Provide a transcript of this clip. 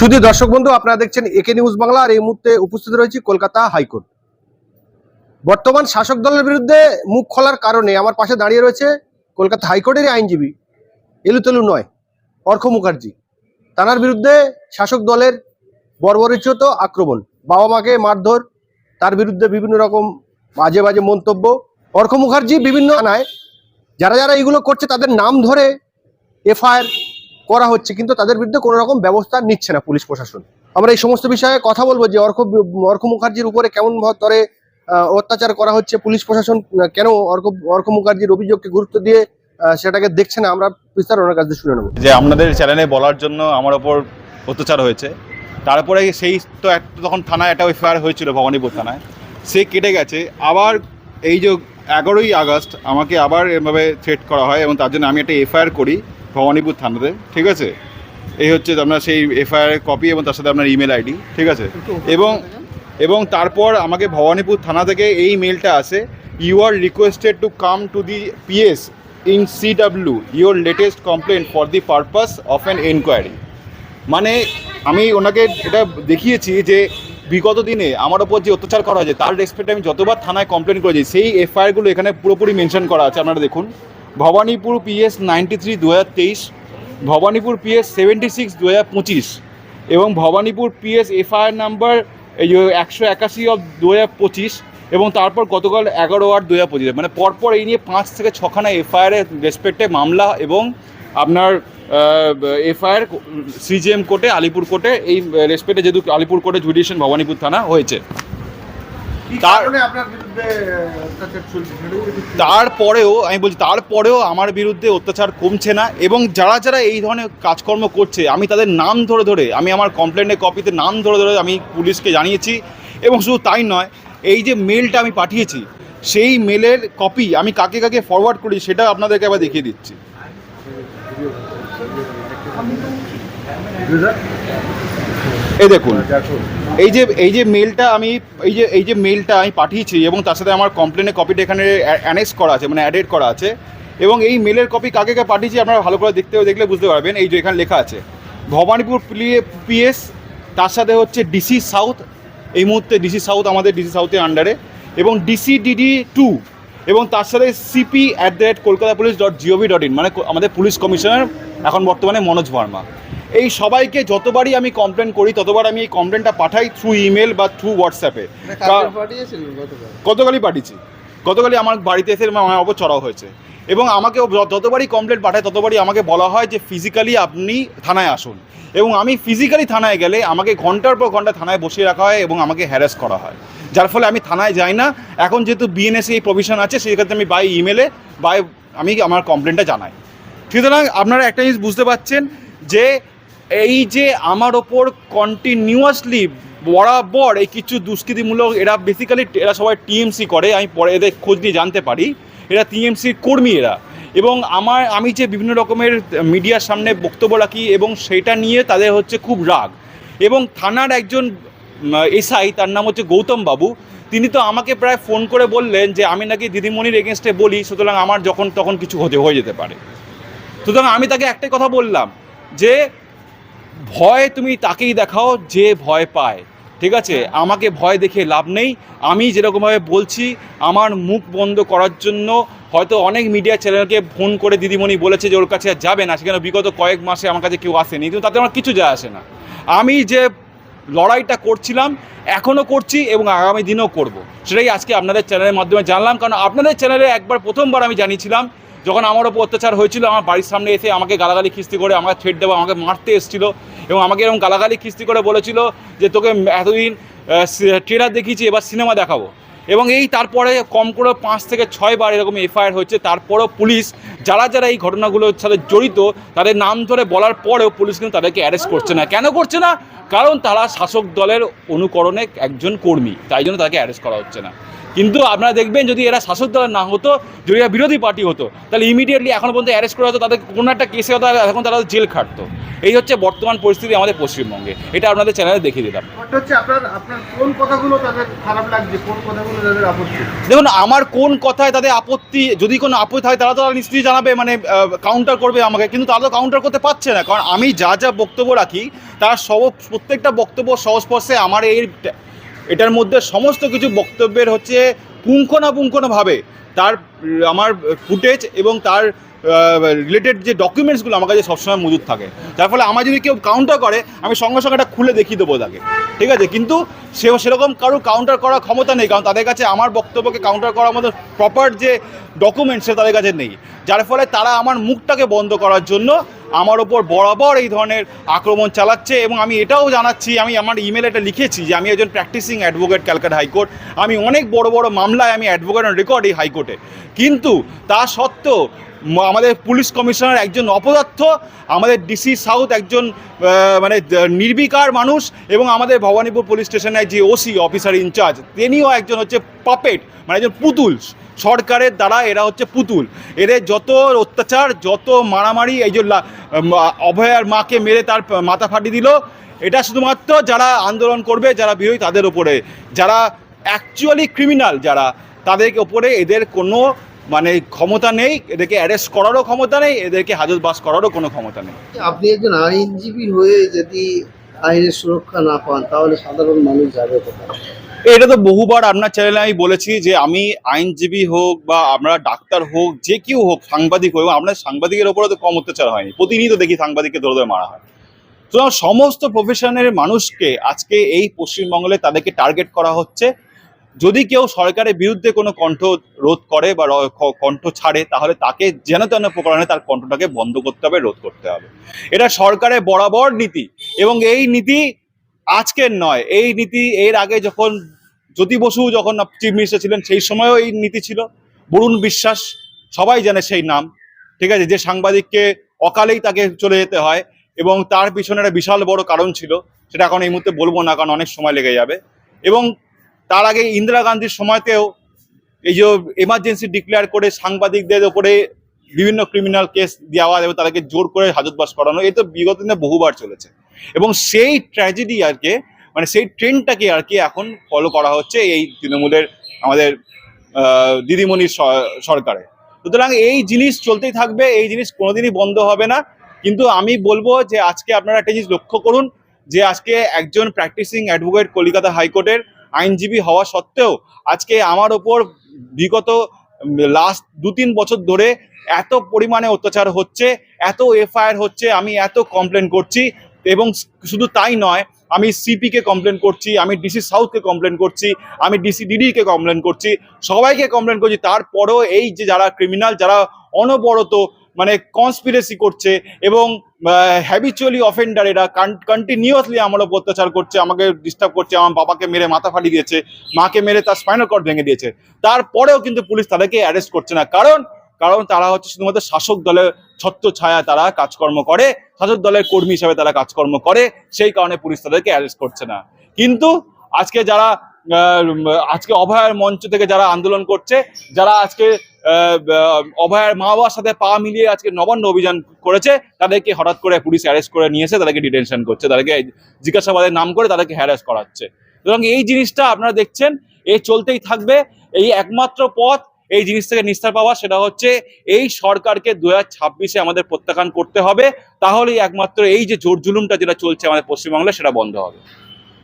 শুধু দর্শক বন্ধু, আপনারা দেখছেন একে নিউজ বাংলা, আর এই মুহূর্তে উপস্থিত রয়েছে কলকাতা হাইকোর্ট। বর্তমান শাসক দলের বিরুদ্ধে মুখ খোলার কারণে আমার পাশে দাঁড়িয়ে রয়েছে কলকাতা হাইকোর্টের আইনজীবী, এলুতেলু নয় অর্ক মুখার্জি। তার বিরুদ্ধে শাসক দলের বর্বরিচিত আক্রমণ বাবা মাকে মারধর, তার বিরুদ্ধে বিভিন্ন রকম বাজে বাজে মন্তব্য অর্ক মুখার্জি বিভিন্ন আনায় যারা যারা এগুলো করছে তাদের নাম ধরে এফআইআর করা হচ্ছে, কিন্তু তাদের বিরুদ্ধে কোনো রকম ব্যবস্থা নিচ্ছে না পুলিশ প্রশাসন। আমরা এই সমস্ত বিষয়ে কথা বলব যে অর্ক অর্ক মুখার্জির উপরে কেমন ধরে অত্যাচার করা হচ্ছে, পুলিশ প্রশাসন কেন অর্ক অর্ক মুখার্জির অভিযোগকে গুরুত্ব দিয়ে সেটাকে দেখছে না, আমরা বিস্তার ওনার কাছে শুনে নেব। যে আপনাদের চ্যানেলে বলার জন্য আমার ওপর অত্যাচার হয়েছে, তারপরে সেই তো এক তখন থানায় একটা এফআইআর হয়েছিল, ভবানীপুর থানায়। সে কেটে গেছে, আবার এই যে এগারোই আগস্ট আমাকে আবার এভাবে থ্রেট করা হয় এবং তার জন্য আমি একটা এফআইআর করি। ভবানীপুর থানাতে, ঠিক আছে? এই হচ্ছে আপনার সেই এফআইআর কপি এবং তার সাথে আপনার ইমেল আইডি, ঠিক আছে? এবং এবং তারপর আমাকে ভবানীপুর থানা থেকে এই মেলটা আসে you are requested to come to the PS in C W your latest complain for the purpose of an enquiry মানে আমি ওনাকে এটা দেখিয়েছি যে বিগত দিনে আমার ওপর যে অত্যাচার করা হয়েছে, তার রেসপেক্টে আমি যতবার থানায় কমপ্লেন করেছি, সেই এফআইআরগুলো এখানে পুরোপুরি মেনশন করা আছে, আপনারা দেখুন। ভবানীপুর পিএস নাইনটি থ্রি দু হাজার তেইশ, ভবানীপুর পিএস সেভেন্টি সিক্স দু হাজার পঁচিশ এবং ভবানীপুর পিএস এফআইআর নাম্বার এই একশো একাশি অফ দু হাজার পঁচিশ এবং তারপর গতকাল এগারো আট দু হাজার পঁচিশ। মানে পরপর এই নিয়ে পাঁচ থেকে ছখানা এফআইআর রেসপেক্টে মামলা এবং আপনার এফআইআর সিজিএম কোর্টে, আলিপুর কোর্টে এই রেসপেক্টে যেহেতু আলিপুর কোর্টে জুডিশিয়াল ভবানীপুর থানা হয়েছে। তার- তারপরেও আমি বলছি তারপরেও আমার বিরুদ্ধে অত্যাচার কমছে না এবং যারা যারা এই ধরনের কাজকর্ম করছে আমি তাদের নাম ধরে ধরে আমি আমার কমপ্লেনের কপিতে নাম ধরে ধরে আমি পুলিশকে জানিয়েছি এবং শুধু তাই নয় এই যে মেলটা আমি পাঠিয়েছি সেই মেলের কপি আমি কাকে কাকে ফরওয়ার্ড করি সেটা আপনাদেরকে আবার দেখিয়ে দিচ্ছি। এই দেখুন, এই যে এই যে মেলটা আমি, এই যে এই যে মেলটা আমি পাঠিয়েছি এবং তার সাথে আমার কমপ্লেনের কপিটা এখানে অ্যানেক্স করা আছে মানে অ্যাডেড করা আছে, এবং এই মেলের কপি কাকে কাকে পাঠিয়েছি আপনারা ভালো করে দেখতে দেখলে বুঝতে পারবেন, এই যে এখানে লেখা আছে, ভবানীপুর পিএস তার সাথে হচ্ছে ডিসি সাউথ এই মুহূর্তে ডিসি সাউথ আমাদের ডিসি সাউথের আন্ডারে এবং ডিসি ডিডি টু এবং তার সাথে CP at the rate Kolkata police dot gov dot in মানে আমাদের পুলিশ কমিশনার এখন বর্তমানে মনোজ ভার্মা এই সবাইকে যতবারই আমি কমপ্লেন করি ততবার আমি এই কমপ্লেনটা পাঠাই থ্রু ইমেল বা থ্রু হোয়াটসঅ্যাপে গতকালই পাঠিয়েছি। গতকালই আমার বাড়িতে এসে আমার ওপর চড়াও হয়েছে। এবং আমাকে যতবারই কমপ্লেন পাঠায় ততবারই আমাকে বলা হয় যে ফিজিক্যালি আপনি থানায় আসুন। এবং আমি ফিজিক্যালি থানায় গেলে আমাকে ঘণ্টার পর ঘণ্টা থানায় বসিয়ে রাখা হয় এবং আমাকে হ্যারাস করা হয়। যার ফলে আমি থানায় যাই না। এখন যেহেতু বিএনএসে এই প্রভিশন আছে সেক্ষেত্রে আমি বাই ইমেলে বাই আমি আমার কমপ্লেনটা জানাই। সুতরাং আপনারা একটা জিনিস বুঝতে পারছেন যে, এই যে আমার ওপর কন্টিনিউয়াসলি বরাবর এই কিছু দুষ্কৃতিমূলক, এরা বেসিক্যালি এরা সবাই টিএমসি করে, আমি পরে এদের খোঁজ নিয়ে জানতে পারি। এরা টিএমসির কর্মী এরা। এবং আমার, আমি যে বিভিন্ন রকমের মিডিয়ার সামনে বক্তব্য রাখি এবং সেটা নিয়ে তাদের হচ্ছে খুব রাগ। এবং থানার একজন এসআই, তার নাম হচ্ছে গৌতম বাবু। তিনি তো আমাকে প্রায় ফোন করে বললেন যে, আমি নাকি দিদিমণির এগেনস্টে বলি, সুতরাং আমার যখন তখন কিছু হতে, হয়ে যেতে পারে। সুতরাং আমি তাকে একটাই কথা বললাম যে, ভয় তুমি তাকেই দেখাও যে ভয় পায়। ঠিক আছে? আমাকে ভয় দেখে লাভ নেই। আমি যেরকমভাবে বলছি, আমার মুখ বন্ধ করার জন্য হয়তো অনেক মিডিয়া চ্যানেলকে ফোন করে দিদিমণি বলেছে যে, ওর কাছে যাবে না। সেখানে বিগত কয়েক মাসে আমার কাছে কেউ আসেনি। কিন্তু তাতে আমার কিছু যায় আসে না। আমি যে লড়াইটা করছিলাম, এখনও করছি এবং আগামী দিনেও করব। সেটাই আজকে আপনাদের চ্যানেলের মাধ্যমে জানলাম, কারণ আপনাদের চ্যানেলে একবার প্রথমবার আমি জানিয়েছিলাম, যখন আমার ওপর অত্যাচার হয়েছিল, আমার বাড়ির সামনে এসে আমাকে গালাগালি খিস্তি করে আমাকে থ্রেট দেওয়া, আমাকে মারতে এসেছিল এবং আমাকে এরকম গালাগালি খিস্তি করে বলেছিল যে তোকে এতদিন ট্রেলার দেখিয়েছি, এবার সিনেমা দেখাবো। এবং এই তারপরে কম করে পাঁচ থেকে ছয়বার এরকম এফআইআর হচ্ছে তারপরেও পুলিশ যারা যারা এই ঘটনাগুলোর সাথে জড়িত তাদের নাম ধরে বলার পরেও পুলিশ কিন্তু তাদেরকে অ্যারেস্ট করছে না। কেন করছে না? কারণ তারা শাসক দলের অনুকরণে একজন কর্মী তাই জন্য তাকে অ্যারেস্ট করা হচ্ছে না। কিন্তু আপনারা দেখবেন যদি এরা শাসক দলের না হতো যদি এরা বিরোধী পার্টি হতো তাহলে ইমিডিয়েটলি এখন পর্যন্ত অ্যারেস্ট করা হতো তাদের কোনো একটা কেসে হতো এখন তারা জেল খাটতো। এই হচ্ছে বর্তমান পরিস্থিতি আমাদের পশ্চিমবঙ্গে। এটা আপনাদের চ্যানেলে দেখিয়ে দিলাম। দেখুন আমার কোন কথায় তাদের আপত্তি যদি কোনো আপত্তি হয় তারা তো নিশ্চয়ই জানাবে মানে কাউন্টার করবে আমাকে, কিন্তু তারা তো কাউন্টার করতে পারছে না। কারণ আমি যা যা বক্তব্য রাখি, তার সব, প্রত্যেকটা বক্তব্য সহস্পর্শে আমার এই এটার মধ্যে সমস্ত কিছু বক্তব্যের হচ্ছে পুঙ্খনাপুঙ্খনভাবে তার, আমার ফুটেজ এবং তার রিলেটেড যে ডকুমেন্টসগুলো আমার কাছে সবসময় মজুদ থাকে। যার ফলে আমার যদি কেউ কাউন্টার করে, আমি সঙ্গে সঙ্গে এটা খুলে দেখিয়ে দেবো তাকে। ঠিক আছে? কিন্তু সে সেরকম কারও কাউন্টার করার ক্ষমতা নেই, কারণ তাদের কাছে আমার বক্তব্যকে কাউন্টার করার মতো প্রপার যে ডকুমেন্টস সে তাদের কাছে নেই। যার ফলে তারা আমার মুখটাকে বন্ধ করার জন্য আমার ওপর বরাবর এই ধরনের আক্রমণ চালাচ্ছে এবং আমি এটাও জানাচ্ছি, আমি আমার ইমেলে এটা লিখেছি যে আমি একজন প্র্যাকটিসিং অ্যাডভোকেট ক্যালকাটা হাইকোর্ট আমি অনেক বড় বড় মামলায় আমি অ্যাডভোকেট অন রেকর্ড এই হাইকোর্টে কিন্তু তা সত্ত্বেও আমাদের পুলিশ কমিশনার একজন অপদার্থ, আমাদের ডিসি সাউথ একজন মানে নির্বিকার মানুষ এবং আমাদের ভবানীপুর পুলিশ স্টেশনের যে ওসি অফিসার ইনচার্জ তিনিও একজন হচ্ছে পাপেট মানে একজন পুতুল। সরকারের দ্বারা এরা হচ্ছে পুতুল। এদের যত অত্যাচার, যত মারামারি, এই যে অভয়ার মাকে মেরে তার মাথা ফাটিয়ে দিল, এটা শুধুমাত্র যারা আন্দোলন করবে, যারা বিরোধী, তাদের ওপরে যারা অ্যাকচুয়ালি ক্রিমিনাল যারা, তাদের ওপরে এদের কোনো মানে ক্ষমতা নেই এদেরকে অ্যারেস্ট করারও ক্ষমতা নেই এদেরকে হাজত বাস করারও কোনো ক্ষমতা নেই। আপনি একজন আইনজীবী হয়ে যদি আইনের সুরক্ষা না পান তাহলে সাধারণ মানুষ যাবে কোথায়? এটা তো বহুবার আপনার চ্যানেলে আমি বলেছি যে আমি আইনজীবী হোক বা আমরা ডাক্তার হোক যে কেউ হোক সাংবাদিক হোক আপনার সাংবাদিকের ওপরে তো কম অত্যাচার হয়নি প্রতিনিয়ত দেখি সাংবাদিককে ধরে ধরে মারা হয়। সুতরাং সমস্ত প্রফেশনের মানুষকে আজকে এই পশ্চিমবঙ্গে তাদেরকে টার্গেট করা হচ্ছে। যদি কেউ সরকারের বিরুদ্ধে কোনো কণ্ঠ রোধ করে বা কণ্ঠ ছাড়ে, তাহলে তাকে যেন তেন প্রকারণে তার কণ্ঠটাকে বন্ধ করতে হবে, রোধ করতে হবে। এটা সরকারের বরাবর নীতি এবং এই নীতি আজকের নয়। এই নীতি এর আগে যখন জ্যোতি বসু যখন চিফ মিনিস্টার ছিলেন, সেই সময়ও এই নীতি ছিল। বরুণ বিশ্বাস সবাই জানে সেই নাম, ঠিক আছে? যে সাংবাদিককে অকালেই তাকে চলে যেতে হয় এবং তার পিছনে একটা বিশাল বড় কারণ ছিল। সেটা এখন এই মুহূর্তে বলব না, কারণ অনেক সময় লেগে যাবে। এবং তার আগে ইন্দিরা গান্ধীর সময়তেও এই যে এমার্জেন্সি ডিক্লেয়ার করে সাংবাদিকদের ওপরে বিভিন্ন ক্রিমিনাল কেস দেওয়া এবং তাদেরকে জোর করে হাজতবাস করানো এই তো বিগত দিনে বহুবার চলেছে। এবং সেই ট্র্যাজেডি আর কি মানে সেই ট্রেন্ডটাকে আর কি এখন ফলো করা হচ্ছে এই তৃণমূলের, আমাদের দিদিমণির সরকারে। সুতরাং এই জিনিস চলতেই থাকবে, এই জিনিস কোনোদিনই বন্ধ হবে না। কিন্তু আমি বলব যে আজকে আপনারা একটা জিনিস লক্ষ্য করুন, যে আজকে একজন প্র্যাকটিসিং অ্যাডভোকেট কলকাতা হাইকোর্টের আইনজীবী হওয়া সত্ত্বেও আজকে আমার ওপর বিগত লাস্ট দু তিন বছর ধরে এত পরিমাণে অত্যাচার হচ্ছে, এত এফআইআর হচ্ছে, আমি এত কমপ্লেন করছি এবং শুধু তাই নয়, আমি সিপিকে কমপ্লেন করছি, আমি ডিসি সাউথকে কমপ্লেন করছি, আমি ডিসি ডিডিকে কমপ্লেন করছি, সবাইকে কমপ্লেন করছি। তারপরেও এই যে যারা ক্রিমিনাল যারা অনবরত মানে কনস্পিরেসি করছে এবং হ্যাবিচুয়ালি অফেন্ডার এরা কন্টিনিউয়াসলি আমার ওপর অত্যাচার করছে, আমাকে ডিস্টার্ব করছে, আমার বাবাকে মেরে মাথা ফাটিয়ে দিয়েছে, মাকে মেরে তার স্পাইনাল কর্ড ভেঙে দিয়েছে। তারপরেও কিন্তু পুলিশ তাদেরকে অ্যারেস্ট করছে না। কারণ কারণ তারা হচ্ছে শুধুমাত্র শাসক দলের ছত্র ছায়া তারা কাজকর্ম করে, শাসক দলের কর্মী হিসাবে তারা কাজকর্ম করে, সেই কারণে পুলিশ তাদেরকে অ্যারেস্ট করছে না। কিন্তু আজকে যারা আজকে অভয়ার মঞ্চ থেকে যারা আন্দোলন করছে, যারা আজকে অভয়ার মা বাবার সাথে পা মিলিয়ে আজকে নবান্ন অভিযান করেছে, তাদেরকে হঠাৎ করে পুলিশ অ্যারেস্ট করে নিয়ে এসে তাদেরকে ডিটেনশন করছে, তাদেরকে জিজ্ঞাসাবাদের নাম করে তাদেরকে হ্যারাস করাচ্ছে। সুতরাং এই জিনিসটা আপনারা দেখছেন এই চলতেই থাকবে, এই একমাত্র পথ, এই জিনিস থেকে নিস্তার পাওয়া সেটা হচ্ছে, এই সরকারকে দু ছাব্বিশে আমাদের প্রত্যাখ্যান করতে হবে, তাহলেই একমাত্র এই যে জোর জুলুমটা যেটা চলছে আমাদের পশ্চিমবাংলায় সেটা বন্ধ হবে।